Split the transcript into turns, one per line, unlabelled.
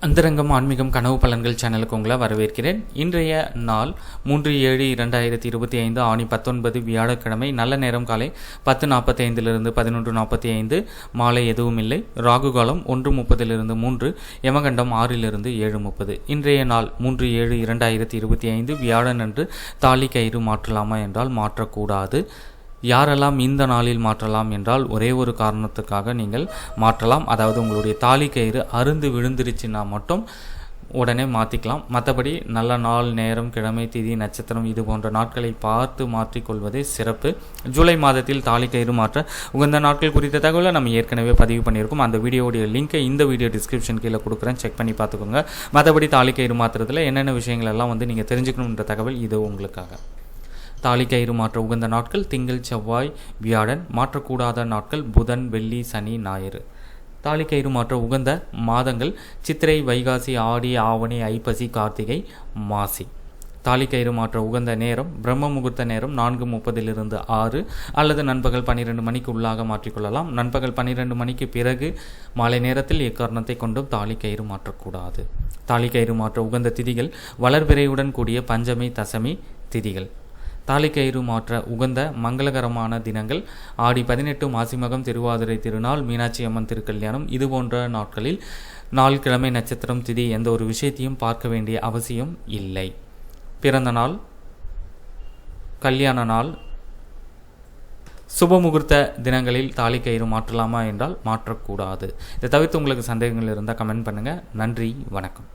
அந்தரங்கம் ஆன்மீகம் கனவு பலன்கள் சேனலுக்கு உங்களை வரவேற்கிறேன். இன்றைய நாள் மூன்று ஏழு இரண்டாயிரத்தி இருபத்தி ஐந்து ஆணி பத்தொன்பது வியாழக்கிழமை. நல்ல நேரம் காலை பத்து நாற்பத்தி ஐந்திலிருந்து பதினொன்று நாற்பத்தி ஐந்து மாலை எதுவும் இல்லை. ராகு காலம் ஒன்று முப்பதிலிருந்து மூன்று யமகண்டம் ஆறிலிருந்து ஏழு முப்பது. இன்றைய நாள் மூன்று ஏழு இரண்டாயிரத்தி இருபத்தி ஐந்து. வியாழன் அன்று தாலி கயிறு மாற்றலாமா என்றால் மாற்றக்கூடாது. யாரெல்லாம் இந்த நாளில் மாற்றலாம் என்றால் ஒரே ஒரு காரணத்துக்காக நீங்கள் மாற்றலாம். அதாவது உங்களுடைய தாலி கயிறு அருந்து விழுந்துருச்சுன்னா மட்டும் உடனே மாற்றிக்கலாம் மற்றபடி நல்ல நாள் நேரம் கிழமை திதி நட்சத்திரம் இது போன்ற நாட்களை பார்த்து மாற்றிக்கொள்வதே சிறப்பு. ஜூலை மாதத்தில் தாலி கயிறு மாற்ற உகந்த நாட்கள் குறித்த தகவலை நம்ம ஏற்கனவே பதிவு பண்ணியிருக்கோம். அந்த வீடியோடைய லிங்கை இந்த வீடியோ டிஸ்கிரிப்ஷன் கீழே கொடுக்குறேன். செக் பண்ணி பார்த்துக்கோங்க. மற்றபடி தாலி கயிறு மாற்றுறதுல என்னென்ன விஷயங்கள் எல்லாம் வந்து நீங்கள் தெரிஞ்சுக்கணுன்ற தகவல் இது உங்களுக்காக. தாலி கயிறு மாற்ற உகந்த நாட்கள் திங்கள் செவ்வாய் வியாழன் மாற்றக்கூடாத நாட்கள் புதன் வெள்ளி சனி ஞாயிறு. தாலி கயிறு மாற்ற உகந்த மாதங்கள் சித்திரை வைகாசி ஆடி ஆவணி ஐப்பசி கார்த்திகை மாசி. தாலி கயிறு மாற்ற உகந்த நேரம் பிரம்ம முகூர்த்த நேரம் நான்கு முப்பதிலிருந்து ஆறு அல்லது நண்பகல் பன்னிரெண்டு மணிக்கு உள்ளாக மாற்றிக்கொள்ளலாம். நண்பகல் பன்னிரெண்டு மணிக்கு பிறகு மாலை நேரத்தில் எக்காரணத்தை கொண்டும் தாலி கயிறு மாற்றக்கூடாது தாலி கயிறு மாற்ற உகந்த திதிகள் வளர்பிறையுடன் கூடிய பஞ்சமி தசமி திதிகள். தாலி கயிறு மாற்ற உகந்த மங்களகரமான தினங்கள். ஆடி பதினெட்டு மாசிமகம் திருவாதிரை திருநாள் மீனாட்சி அம்மன் திருக்கல்யாணம். இது போன்ற நாட்களில் நாள் கிழமை நட்சத்திரம் திதி எந்த ஒரு விஷயத்தையும் பார்க்க வேண்டிய அவசியம் இல்லை. பிறந்த நாள் கல்யாண நாள். சுப முகூர்த்த தினங்களில் தாலி கயிறு மாற்றலாமா என்றால் மாற்றக்கூடாது. இதை தவிர்த்து உங்களுக்கு சந்தேகங்கள் இருந்தால் கமெண்ட் பண்ணுங்கள் நன்றி வணக்கம்.